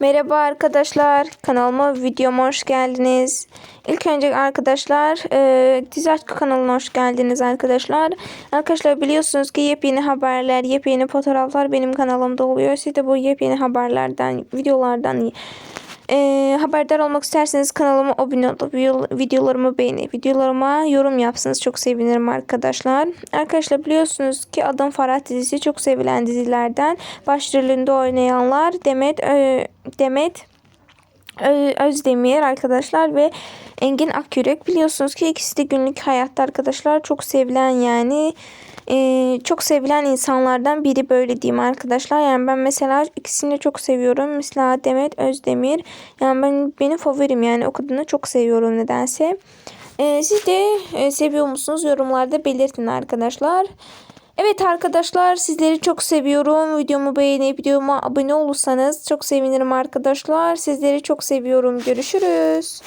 Merhaba arkadaşlar, kanalıma videoma hoş geldiniz. İlk önce arkadaşlar, e, Dizi Aşkı kanalına hoş geldiniz arkadaşlar. Arkadaşlar biliyorsunuz ki yepyeni haberler, yepyeni fotoğraflar benim kanalımda oluyor. Siz de bu yepyeni haberlerden, videolardan e, haberdar olmak isterseniz kanalıma abone olup videolarımı beğenip videolarıma yorum yapsanız çok sevinirim arkadaşlar. Arkadaşlar biliyorsunuz ki Adım Farah dizisi çok sevilen dizilerden. Başrolünde oynayanlar Demet Ö- Demet Özdemir arkadaşlar ve Engin Akyürek biliyorsunuz ki ikisi de günlük hayatta arkadaşlar çok sevilen yani e, çok sevilen insanlardan biri böyle diyeyim arkadaşlar. Yani ben mesela ikisini de çok seviyorum. Mesela Demet Özdemir yani ben benim favorim yani o kadını çok seviyorum nedense. E, siz de e, seviyor musunuz? Yorumlarda belirtin arkadaşlar. Evet arkadaşlar sizleri çok seviyorum. Videomu beğenip videoma abone olursanız çok sevinirim arkadaşlar. Sizleri çok seviyorum. Görüşürüz.